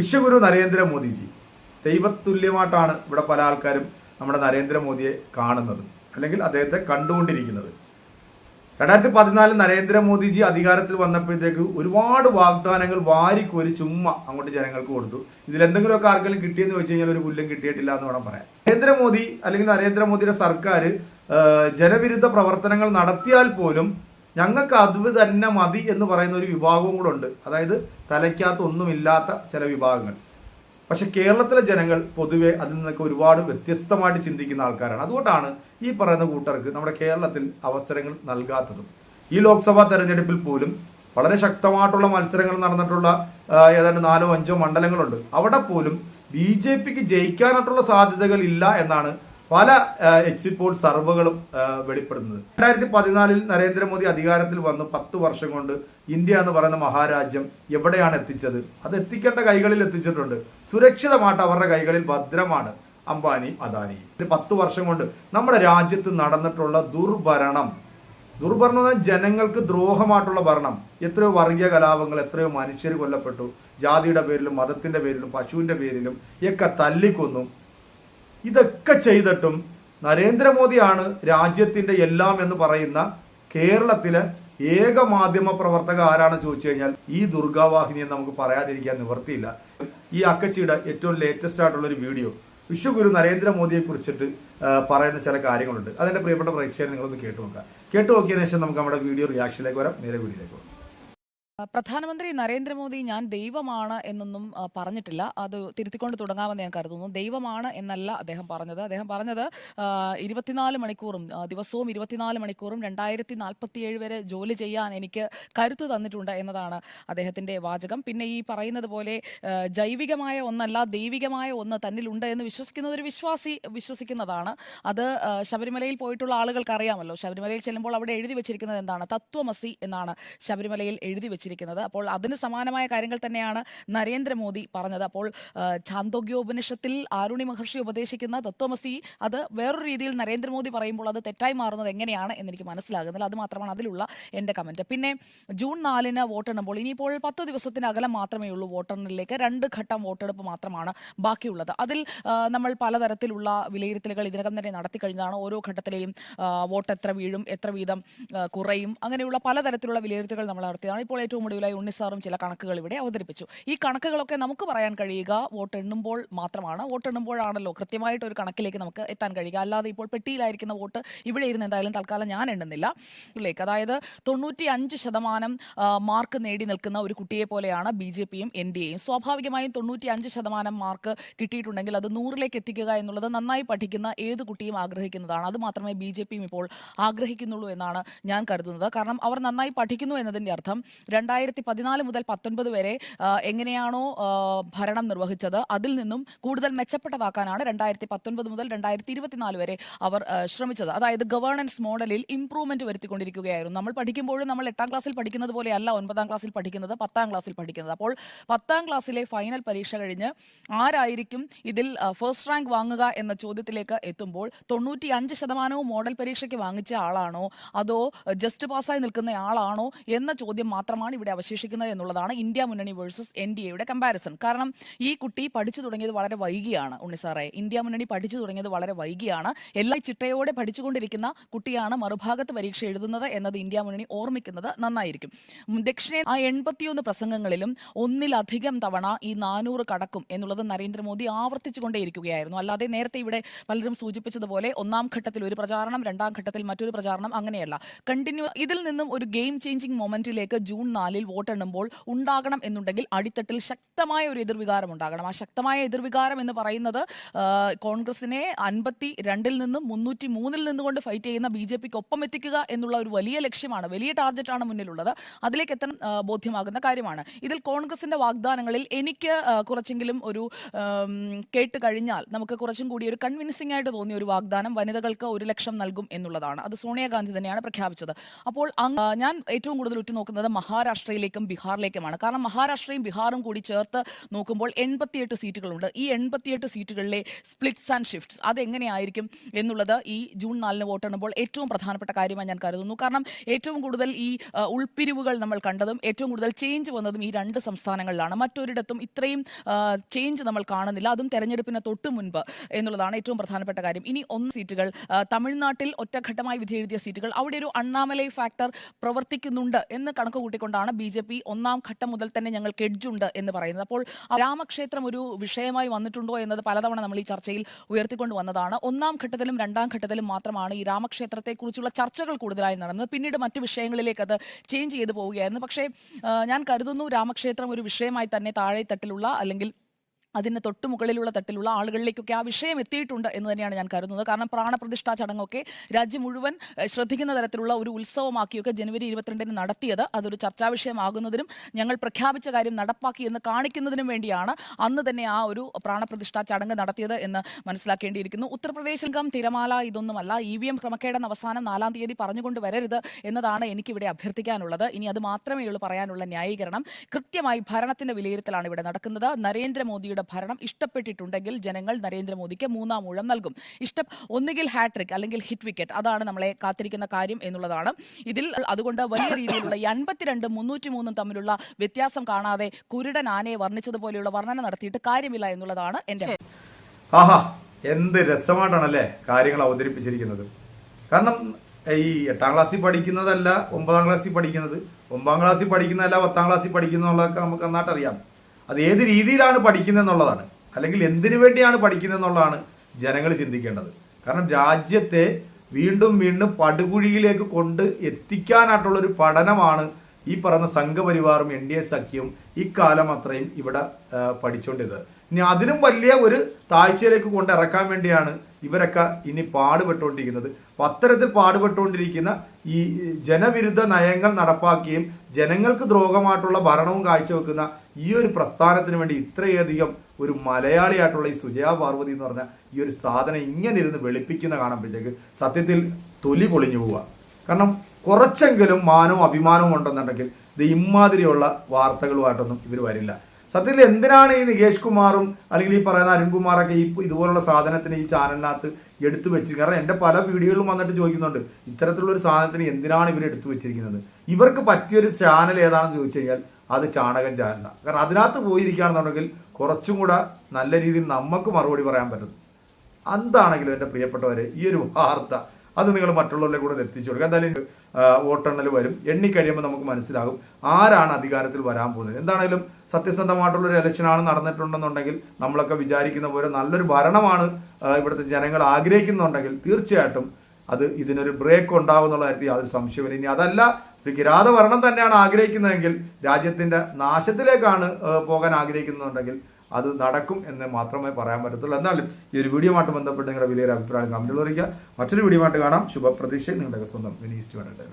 വിശ്വഗുരു നരേന്ദ്രമോദിജി. ദൈവത്തുല്യമായിട്ടാണ് ഇവിടെ പല ആൾക്കാരും നമ്മുടെ നരേന്ദ്രമോദിയെ കാണുന്നത്. അല്ലെങ്കിൽ അദ്ദേഹത്തെ കണ്ടുകൊണ്ടിരിക്കുന്നത്. രണ്ടായിരത്തി പതിനാലിൽ നരേന്ദ്രമോദിജി അധികാരത്തിൽ വന്നപ്പോഴത്തേക്ക് ഒരുപാട് വാഗ്ദാനങ്ങൾ വാരിക്കോരി ചുമ്മ അങ്ങോട്ട് ജനങ്ങൾക്ക് കൊടുത്തു. ഇതിൽ എന്തെങ്കിലുമൊക്കെ ആർക്കെങ്കിലും കിട്ടിയെന്ന് വെച്ച് കഴിഞ്ഞാൽ ഒരു പുല്ലും കിട്ടിയിട്ടില്ല എന്ന് വേണം പറയാം നരേന്ദ്രമോദി അല്ലെങ്കിൽ നരേന്ദ്രമോദിയുടെ സർക്കാർ ജനവിരുദ്ധ പ്രവർത്തനങ്ങൾ നടത്തിയാൽ പോലും ഞങ്ങൾക്ക് അത് തന്നെ മതി എന്ന് പറയുന്ന ഒരു വിഭാഗവും കൂടെ ഉണ്ട്. അതായത് തലയ്ക്കകത്ത് ഒന്നുമില്ലാത്ത ചില വിഭാഗങ്ങൾ. പക്ഷെ കേരളത്തിലെ ജനങ്ങൾ പൊതുവെ അതിൽ നിന്നൊക്കെ ഒരുപാട് വ്യത്യസ്തമായിട്ട് ചിന്തിക്കുന്ന ആൾക്കാരാണ്. അതുകൊണ്ടാണ് ഈ പറയുന്ന കൂട്ടർക്ക് നമ്മുടെ കേരളത്തിൽ അവസരങ്ങൾ നൽകാത്തതും. ഈ ലോക്സഭാ തെരഞ്ഞെടുപ്പിൽ പോലും വളരെ ശക്തമായിട്ടുള്ള മത്സരങ്ങൾ നടന്നിട്ടുള്ള ഏതാണ്ട് നാലോ അഞ്ചോ മണ്ഡലങ്ങളുണ്ട്. അവിടെ പോലും ബി ജെ പിക്ക് ജയിക്കാനായിട്ടുള്ള സാധ്യതകൾ ഇല്ല എന്നാണ് പല എക്സിറ്റ് പോൾ സർവുകളും വെളിപ്പെടുന്നത്. രണ്ടായിരത്തി പതിനാലിൽ നരേന്ദ്രമോദി അധികാരത്തിൽ വന്ന് പത്ത് വർഷം കൊണ്ട് ഇന്ത്യ എന്ന് പറയുന്ന മഹാരാജ്യം എവിടെയാണ് എത്തിച്ചത്? അത് എത്തിക്കേണ്ട കൈകളിൽ എത്തിച്ചിട്ടുണ്ട്. സുരക്ഷിതമായിട്ട് അവരുടെ കൈകളിൽ ഭദ്രമാണ് അംബാനി അദാനി. പത്ത് വർഷം കൊണ്ട് നമ്മുടെ രാജ്യത്ത് നടന്നിട്ടുള്ള ദുർഭരണം. ദുർഭരണം ജനങ്ങൾക്ക് ദ്രോഹമായിട്ടുള്ള ഭരണം. എത്രയോ വർഗീയ കലാപങ്ങൾ എത്രയോ മനുഷ്യർ കൊല്ലപ്പെട്ടു. ജാതിയുടെ പേരിലും മതത്തിന്റെ പേരിലും പശുവിന്റെ പേരിലും ഒക്കെ തല്ലിക്കൊന്നു. ഇതൊക്കെ ചെയ്തിട്ടും നരേന്ദ്രമോദിയാണ് രാജ്യത്തിന്റെ എല്ലാം എന്ന് പറയുന്ന കേരളത്തിലെ ഏക മാധ്യമ പ്രവർത്തക ആരാണ് ചോദിച്ചു കഴിഞ്ഞാൽ ഈ ദുർഗാവാഹിനിയെ നമുക്ക് പറയാതിരിക്കാൻ നിവർത്തിയില്ല ഈ അക്കച്ചിയുടെ ഏറ്റവും ലേറ്റസ്റ്റ് ആയിട്ടുള്ള ഒരു വീഡിയോ. വിശ്വഗുരു നരേന്ദ്രമോദിയെ കുറിച്ചിട്ട് പറയുന്ന ചില കാര്യങ്ങളുണ്ട്. അതിന്റെ പ്രിയപ്പെട്ട പ്രേക്ഷകരെ നിങ്ങളൊന്ന് കേട്ടു നോക്കുക. കേട്ടു നോക്കിയതിനു ശേഷം നമുക്ക് നമ്മുടെ വീഡിയോ റിയാക്ഷനിലേക്ക് വരാം. നേരെ വീഡിയോയിലേക്ക് വരാം. പ്രധാനമന്ത്രി നരേന്ദ്രമോദി ഞാൻ ദൈവമാണ് എന്നൊന്നും പറഞ്ഞിട്ടില്ല. അത് തിരുത്തിക്കൊണ്ട് തുടങ്ങാമെന്ന് ഞാൻ കരുതുന്നു. ദൈവമാണ് എന്നല്ല അദ്ദേഹം പറഞ്ഞത്. അദ്ദേഹം പറഞ്ഞത് ഇരുപത്തിനാല് മണിക്കൂറും ദിവസവും ഇരുപത്തിനാല് മണിക്കൂറും രണ്ടായിരത്തി നാൽപ്പത്തിയേഴ് വരെ ജോലി ചെയ്യാൻ എനിക്ക് കരുത്ത് തന്നിട്ടുണ്ട് എന്നതാണ് അദ്ദേഹത്തിന്റെ വാചകം. പിന്നെ ഈ പറയുന്നത് പോലെ ജൈവികമായ ഒന്നല്ല ദൈവികമായ ഒന്ന് തന്നിലുണ്ട് എന്ന് വിശ്വസിക്കുന്നത് ഒരു വിശ്വാസി വിശ്വസിക്കുന്നതാണ്. അത് ശബരിമലയിൽ പോയിട്ടുള്ള ആളുകൾക്ക് അറിയാമല്ലോ. ശബരിമലയിൽ ചെല്ലുമ്പോൾ അവിടെ എഴുതി വെച്ചിരിക്കുന്നത് എന്താണ്? തത്വമസി എന്നാണ് ശബരിമലയിൽ എഴുതി വെച്ചിരിക്കുന്നത്. അപ്പോൾ അതിന് സമാനമായ കാര്യങ്ങൾ തന്നെയാണ് നരേന്ദ്രമോദി പറഞ്ഞത്. അപ്പോൾ ഛാന്തോഗ്യോപനിഷത്തിൽ ആരുണി മഹർഷി ഉപദേശിക്കുന്ന തത്വമസി അത് വേറൊരു രീതിയിൽ നരേന്ദ്രമോദി പറയുമ്പോൾ അത് തെറ്റായി മാറുന്നത് എങ്ങനെയാണ് എന്നെനിക്ക് മനസ്സിലാകുന്നില്ല. അത് മാത്രമാണ് അതിലുള്ള എന്റെ കമന്റ്. പിന്നെ ജൂൺ നാലിന് വോട്ടെണ്ണുമ്പോൾ ഇനിയിപ്പോൾ പത്ത് ദിവസത്തിന് അകലം മാത്രമേ ഉള്ളൂ വോട്ടെണ്ണലിലേക്ക്. രണ്ട് ഘട്ടം വോട്ടെടുപ്പ് മാത്രമാണ് ബാക്കിയുള്ളത്. അതിൽ നമ്മൾ പലതരത്തിലുള്ള വിലയിരുത്തലുകൾ ഇതിനകം തന്നെ നടത്തി കഴിഞ്ഞതാണ്. ഓരോ ഘട്ടത്തിലെയും വോട്ട് എത്ര വീഴും എത്ര വീതം കുറയും അങ്ങനെയുള്ള പലതരത്തിലുള്ള വിലയിരുത്തലുകൾ നമ്മൾ നടത്തിയതാണ്. ഇപ്പോൾ ഏറ്റവും ഒടുവിലായി ഉണ്ണിസാറും ചില കണക്കുകൾ ഇവിടെ അവതരിപ്പിച്ചു. ഈ കണക്കുകളൊക്കെ നമുക്ക് പറയാൻ കഴിയുക വോട്ട് എണ്ണുമ്പോൾ മാത്രമാണ്. വോട്ട് എണ്ണുമ്പോഴാണല്ലോ കൃത്യമായിട്ട് ഒരു കണക്കിലേക്ക് നമുക്ക് എത്താൻ കഴിയുക. അല്ലാതെ ഇപ്പോൾ പെട്ടിയിലായിരിക്കുന്ന വോട്ട് ഇവിടെ ഇരുന്ന് എന്തായാലും തൽക്കാലം ഞാൻ എണ്ണുന്നില്ല. ലേക്ക് അതായത് തൊണ്ണൂറ്റി അഞ്ച് ശതമാനം മാർക്ക് നേടി നിൽക്കുന്ന ഒരു കുട്ടിയെ പോലെയാണ് ബി ജെ പിയും എൻ ഡി എയും. സ്വാഭാവികമായും തൊണ്ണൂറ്റി അഞ്ച് ശതമാനം മാർക്ക് കിട്ടിയിട്ടുണ്ടെങ്കിൽ അത് നൂറിലേക്ക് എത്തിക്കുക എന്നുള്ളത് നന്നായി പഠിക്കുന്ന ഏത് കുട്ടിയും ആഗ്രഹിക്കുന്നതാണ്. അത് മാത്രമേ ബി ജെ പിയും ഇപ്പോൾ ആഗ്രഹിക്കുന്നുള്ളൂ എന്നാണ് ഞാൻ കരുതുന്നത്. കാരണം അവർ നന്നായി പഠിക്കുന്നു എന്നതിന്റെ അർത്ഥം രണ്ടായിരത്തി പതിനാല് മുതൽ പത്തൊൻപത് വരെ എങ്ങനെയാണോ ഭരണം നിർവഹിച്ചത്. അതിൽ നിന്നും കൂടുതൽ മെച്ചപ്പെട്ടതാക്കാനാണ് രണ്ടായിരത്തി പത്തൊൻപത് മുതൽ രണ്ടായിരത്തി ഇരുപത്തിനാല് വരെ അവർ ശ്രമിച്ചത്. അതായത് ഗവേണൻസ് മോഡലിൽ ഇംപ്രൂവ്മെന്റ് വരുത്തിക്കൊണ്ടിരിക്കുകയായിരുന്നു. നമ്മൾ പഠിക്കുമ്പോഴും നമ്മൾ എട്ടാം ക്ലാസ്സിൽ പഠിക്കുന്നത് പോലെയല്ല ഒൻപതാം ക്ലാസ്സിൽ പഠിക്കുന്നത് പത്താം ക്ലാസ്സിൽ പഠിക്കുന്നത്. അപ്പോൾ പത്താം ക്ലാസ്സിലെ ഫൈനൽ പരീക്ഷ കഴിഞ്ഞ് ആരായിരിക്കും ഇതിൽ ഫസ്റ്റ് റാങ്ക് വാങ്ങുക എന്ന ചോദ്യത്തിലേക്ക് എത്തുമ്പോൾ തൊണ്ണൂറ്റി അഞ്ച് ശതമാനവും മോഡൽ പരീക്ഷയ്ക്ക് വാങ്ങിച്ച ആളാണോ? അതോ ജസ്റ്റ് പാസ്സായി നിൽക്കുന്ന ആളാണോ? എന്ന ചോദ്യം മാത്രമാണ് ഇവിടെ അവശേഷിക്കുന്നത് എന്നുള്ളതാണ് ഇന്ത്യ മുന്നണി വേഴ്സസ് എൻ ഡി എയുടെ കമ്പാരിസൺ കാരണം ഈ കുട്ടി പഠിച്ചു തുടങ്ങിയത് വളരെ വൈകിയാണ് ഉണ്ണിസാറെ ഇന്ത്യ മുന്നണി പഠിച്ചു തുടങ്ങിയത് വളരെ വൈകിയാണ്. എല്ലാ ചിട്ടയോടെ പഠിച്ചുകൊണ്ടിരിക്കുന്ന കുട്ടിയാണ് മറുഭാഗത്ത് പരീക്ഷ എഴുതുന്നത് എന്നത് ഇന്ത്യ മുന്നണി ഓർമ്മിക്കുന്നത് നന്നായിരിക്കും. ദക്ഷിണേ ആ എൺപത്തിയൊന്ന് പ്രസംഗങ്ങളിലും ഒന്നിലധികം തവണ ഈ നാനൂറ് കടക്കും എന്നുള്ളത് നരേന്ദ്രമോദി ആവർത്തിച്ചുകൊണ്ടേയിരിക്കുകയായിരുന്നു. അല്ലാതെ നേരത്തെ ഇവിടെ പലരും സൂചിപ്പിച്ചതുപോലെ ഒന്നാം ഘട്ടത്തിൽ ഒരു പ്രചാരണം രണ്ടാം ഘട്ടത്തിൽ മറ്റൊരു പ്രചാരണം അങ്ങനെയല്ല. കണ്ടിന്യൂ ഇതിൽ നിന്നും ഒരു ഗെയിം ചേഞ്ചിങ് മൊമെന്റിലേക്ക് ജൂൺ നാലിൽ വോട്ടെണ്ണുമ്പോൾ ഉണ്ടാകണം എന്നുണ്ടെങ്കിൽ അടിത്തട്ടിൽ ശക്തമായ ഒരു എതിർവികാരം ഉണ്ടാകണം. ആ ശക്തമായ എതിർവികാരം എന്ന് പറയുന്നത് കോൺഗ്രസിനെ അൻപത്തി രണ്ടിൽ നിന്നും മുന്നൂറ്റി മൂന്നിൽ നിന്നുകൊണ്ട് ഫൈറ്റ് ചെയ്യുന്ന ബി ജെ പിക്ക് ഒപ്പം എത്തിക്കുക എന്നുള്ള ഒരു വലിയ ലക്ഷ്യമാണ് വലിയ ടാർഗറ്റാണ് മുന്നിലുള്ളത്. അതിലേക്ക് എത്താൻ ബോധ്യമാകുന്ന കാര്യമാണ്. ഇതിൽ കോൺഗ്രസിന്റെ വാഗ്ദാനങ്ങളിൽ എനിക്ക് കുറച്ചെങ്കിലും ഒരു കേട്ട് കഴിഞ്ഞാൽ നമുക്ക് കുറച്ചും കൂടി ഒരു കൺവിൻസിംഗ് ആയിട്ട് തോന്നിയ ഒരു വാഗ്ദാനം വനിതകൾക്ക് ഒരു ലക്ഷം നൽകും എന്നുള്ളതാണ്. അത് സോണിയാഗാന്ധി തന്നെയാണ് പ്രഖ്യാപിച്ചത്. അപ്പോൾ ഞാൻ ഏറ്റവും കൂടുതൽ ഉറ്റുനോക്കുന്നത് മഹാരാഷ്ട്ര മഹാരാഷ്ട്രയിലേക്കും ബീഹാറിലേക്കുമാണ്. കാരണം മഹാരാഷ്ട്രയും ബീഹാറും കൂടി ചേർത്ത് നോക്കുമ്പോൾ എൺപത്തിയെട്ട് സീറ്റുകളുണ്ട്. ഈ എൺപത്തിയെട്ട് സീറ്റുകളിലെ സ്പ്ലിറ്റ്സ് ആൻഡ് ഷിഫ്റ്റ്സ് അതെങ്ങനെയായിരിക്കും എന്നുള്ളത് ഈ ജൂൺ നാലിന് വോട്ടെണ്ണുമ്പോൾ ഏറ്റവും പ്രധാനപ്പെട്ട കാര്യമായി ഞാൻ കരുതുന്നു. കാരണം ഏറ്റവും കൂടുതൽ ഈ ഉൾപ്പിരിവുകൾ നമ്മൾ കണ്ടതും ഏറ്റവും കൂടുതൽ ചേഞ്ച് വന്നതും ഈ രണ്ട് സംസ്ഥാനങ്ങളിലാണ്. മറ്റൊരിടത്തും ഇത്രയും ചേഞ്ച് നമ്മൾ കാണുന്നില്ല. അതും തെരഞ്ഞെടുപ്പിന് തൊട്ട് മുൻപ് എന്നുള്ളതാണ് ഏറ്റവും പ്രധാനപ്പെട്ട കാര്യം. ഇനി ഒന്ന് സീറ്റുകൾ തമിഴ്നാട്ടിൽ ഒറ്റഘട്ടമായി വിധി എഴുതിയ സീറ്റുകൾ. അവിടെ ഒരു അണ്ണാമലൈ ഫാക്ടർ പ്രവർത്തിക്കുന്നുണ്ട് എന്ന് കണക്ക് ബി ജെ പി ഒന്നാം ഘട്ടം മുതൽ തന്നെ ഞങ്ങൾക്ക് എഡ്ജുണ്ട് എന്ന് പറയുന്നത്. അപ്പോൾ രാമക്ഷേത്രം ഒരു വിഷയമായി വന്നിട്ടുണ്ടോ എന്നത് പലതവണ നമ്മൾ ഈ ചർച്ചയിൽ ഉയർത്തിക്കൊണ്ട് വന്നതാണ്. ഒന്നാം ഘട്ടത്തിലും രണ്ടാം ഘട്ടത്തിലും മാത്രമാണ് ഈ രാമക്ഷേത്രത്തെക്കുറിച്ചുള്ള ചർച്ചകൾ കൂടുതലായി നടന്നത്. പിന്നീട് മറ്റു വിഷയങ്ങളിലേക്ക് അത് ചേഞ്ച് ചെയ്തു പോവുകയായിരുന്നു. പക്ഷേ ഞാൻ കരുതുന്നു രാമക്ഷേത്രം ഒരു വിഷയമായി തന്നെ താഴെ തട്ടിലുള്ള അല്ലെങ്കിൽ അതിന് തൊട്ട് മുകളിലുള്ള തട്ടിലുള്ള ആളുകളിലേക്കൊക്കെ ആ വിഷയം എത്തിയിട്ടുണ്ട് എന്ന് തന്നെയാണ് ഞാൻ കരുതുന്നത്. കാരണം പ്രാണപ്രതിഷ്ഠാ ചടങ്ങൊക്കെ രാജ്യം മുഴുവൻ ശ്രദ്ധിക്കുന്ന തരത്തിലുള്ള ഒരു ഉത്സവമാക്കിയൊക്കെ ജനുവരി ഇരുപത്തിരണ്ടിന് നടത്തിയത്. അതൊരു ചർച്ചാ വിഷയമാകുന്നതിനും ഞങ്ങൾ പ്രഖ്യാപിച്ച കാര്യം നടപ്പാക്കി എന്ന് കാണിക്കുന്നതിനും വേണ്ടിയാണ് അന്ന് തന്നെ ആ ഒരു പ്രാണപ്രതിഷ്ഠാ ചടങ്ങ് നടത്തിയത് എന്ന് മനസ്സിലാക്കേണ്ടിയിരിക്കുന്നു. ഉത്തർപ്രദേശിൽക്കം തിരമാല ഇതൊന്നുമല്ല ഇ വി എം ക്രമക്കേടെന്ന അവസാനം നാലാം തീയതി പറഞ്ഞുകൊണ്ട് വരരുത് എന്നതാണ് എനിക്കിവിടെ അഭ്യർത്ഥിക്കാനുള്ളത്. ഇനി അത് മാത്രമേ ഉള്ളൂ പറയാനുള്ള ന്യായീകരണം. കൃത്യമായി ഭരണത്തിന്റെ വിലയിരുത്തലാണ് ഇവിടെ നടക്കുന്നത്. നരേന്ദ്രമോദിയുടെ ഭരണം ഇഷ്ടപ്പെട്ടിട്ടുണ്ടെങ്കിൽ ജനങ്ങൾ നരേന്ദ്രമോദിക്ക് മൂന്നാം ഊഴം നൽകും. ഇഷ്ടം ഒന്നുകിൽ ഹാട്രിക് അല്ലെങ്കിൽ ഹിറ്റ് വിക്കറ്റ് അതാണ് നമ്മളെ കാത്തിരിക്കുന്ന കാര്യം എന്നുള്ളതാണ്. ഇതിൽ അതുകൊണ്ട് വലിയ രീതിയിലുള്ള ഈ അൻപത്തിരണ്ടും മുന്നൂറ്റി മൂന്നും തമ്മിലുള്ള വ്യത്യാസം കാണാതെ കുരുടൻ ആനയെ വർണിച്ചതുപോലെയുള്ള വർണന നടത്തിയിട്ട് കാര്യമില്ല എന്നുള്ളതാണ് എന്റെ ആഹാ എന്ത് രസമായിട്ടാണല്ലേ കാര്യങ്ങൾ അവതരിപ്പിച്ചിരിക്കുന്നത്. കാരണം ഈ എട്ടാം ക്ലാസ്സിൽ പഠിക്കുന്നതല്ല ഒമ്പതാം ക്ലാസ്സിൽ പഠിക്കുന്നത്. ഒമ്പതാം ക്ലാസ്സിൽ പഠിക്കുന്നതല്ല പത്താം ക്ലാസ്സിൽ പഠിക്കുന്നതൊക്കെ നമുക്ക് നന്നായിട്ട് അറിയാം. അത് ഏത് രീതിയിലാണ് പഠിക്കുന്നത് എന്നുള്ളതാണ് അല്ലെങ്കിൽ എന്തിനു വേണ്ടിയാണ് പഠിക്കുന്നത് എന്നുള്ളതാണ് ജനങ്ങൾ ചിന്തിക്കേണ്ടത്. കാരണം രാജ്യത്തെ വീണ്ടും വീണ്ടും പടുകുഴിയിലേക്ക് കൊണ്ട് എത്തിക്കാനായിട്ടുള്ള ഒരു പഠനമാണ് ഈ പറഞ്ഞ സംഘപരിവാറും എൻ ഡി എ സഖ്യവും ഇക്കാലം അത്രയും ഇവിടെ പഠിച്ചുകൊണ്ടിരുന്നത് ഇനി അതിനും വലിയ ഒരു താഴ്ചയിലേക്ക് കൊണ്ട് ഇറക്കാൻ വേണ്ടിയാണ് ഇവരൊക്കെ ഇനി പാടുപെട്ടുകൊണ്ടിരിക്കുന്നത്. അപ്പൊ അത്തരത്തിൽ പാടുപെട്ടുകൊണ്ടിരിക്കുന്ന ഈ ജനവിരുദ്ധ നയങ്ങൾ നടപ്പാക്കുകയും ജനങ്ങൾക്ക് ദ്രോഹമായിട്ടുള്ള ഭരണവും കാഴ്ചവെക്കുന്ന ഈ ഒരു പ്രസ്ഥാനത്തിന് വേണ്ടി ഇത്രയധികം ഒരു മലയാളിയായിട്ടുള്ള ഈ സുജയ പാർവതി എന്ന് പറഞ്ഞ ഈ ഒരു സാധനം ഇങ്ങനെ ഇരുന്ന് വെളുപ്പിക്കുന്ന കാണുമ്പോഴത്തേക്ക് സത്യത്തിൽ തൊലി പൊളിഞ്ഞു പോവുക. കാരണം കുറച്ചെങ്കിലും മാനവും അഭിമാനവും ഉണ്ടെന്നുണ്ടെങ്കിൽ ഇത് ഇമാതിരിയുള്ള വാർത്തകളുമായിട്ടൊന്നും ഇവർ വരില്ല. സത്യത്തിൽ എന്തിനാണ് ഈ നികേഷ് കുമാറും അല്ലെങ്കിൽ ഈ പറയുന്ന അരുൺകുമാറൊക്കെ ഈ ഇതുപോലുള്ള സാധനത്തിന് ഈ ചാനലിനകത്ത് എടുത്തു വെച്ചിരിക്കുന്നത്? കാരണം എന്റെ പല വീഡിയോകളും വന്നിട്ട് ചോദിക്കുന്നുണ്ട് ഇത്തരത്തിലുള്ള ഒരു സാധനത്തിന് എന്തിനാണ് ഇവർ എടുത്തു വെച്ചിരിക്കുന്നത്? ഇവർക്ക് പറ്റിയൊരു ചാനൽ ഏതാണെന്ന് ചോദിച്ചു കഴിഞ്ഞാൽ അത് ചാണകം ചാനലാണ് കാരണം അതിനകത്ത് പോയിരിക്കുകയാണെന്നുണ്ടെങ്കിൽ കുറച്ചും കൂടെ നല്ല രീതിയിൽ നമുക്ക് മറുപടി പറയാൻ പറ്റും. എന്താണെങ്കിലും എന്റെ പ്രിയപ്പെട്ടവരെ ഈ ഒരു വാർത്ത അത് നിങ്ങൾ മറ്റുള്ളവരിലെ കൂടെ എത്തിച്ചു കൊടുക്കുക. എന്തായാലും വോട്ടെണ്ണൽ വരും. എണ്ണിക്കഴിയുമ്പോൾ നമുക്ക് മനസ്സിലാകും ആരാണ് അധികാരത്തിൽ വരാൻ പോകുന്നത്. എന്താണെങ്കിലും സത്യസന്ധമായിട്ടുള്ള ഒരു ഇലക്ഷനാണ് നടന്നിട്ടുണ്ടെന്നുണ്ടെങ്കിൽ നമ്മളൊക്കെ വിചാരിക്കുന്ന പോലെ നല്ലൊരു ഭരണമാണ് ഇവിടുത്തെ ജനങ്ങൾ ആഗ്രഹിക്കുന്നുണ്ടെങ്കിൽ തീർച്ചയായിട്ടും അത് ഇതിനൊരു ബ്രേക്ക് ഉണ്ടാവും എന്നുള്ള കാര്യത്തിൽ യാതൊരു സംശയമില്ല ഇനി അതല്ല ഒരു കിരാത ഭരണം തന്നെയാണ് ആഗ്രഹിക്കുന്നതെങ്കിൽ രാജ്യത്തിന്റെ നാശത്തിലേക്കാണ് പോകാൻ ആഗ്രഹിക്കുന്നുണ്ടെങ്കിൽ അത് നടക്കും എന്ന് മാത്രമേ പറയാൻ പറ്റത്തുള്ളൂ. എന്നാലും ഈ ഒരു വീഡിയോമായിട്ട് ബന്ധപ്പെട്ട് നിങ്ങളുടെ വലിയൊരു അഭിപ്രായം കമന്റിൽ അറിയിക്കുക. മറ്റൊരു വീഡിയോ ആയിട്ട് കാണാം. ശുഭപ്രതീക്ഷ. നിങ്ങളുടെ സ്വന്തം വിനീസ്റ്റ് വേണ്ടിയിട്ട്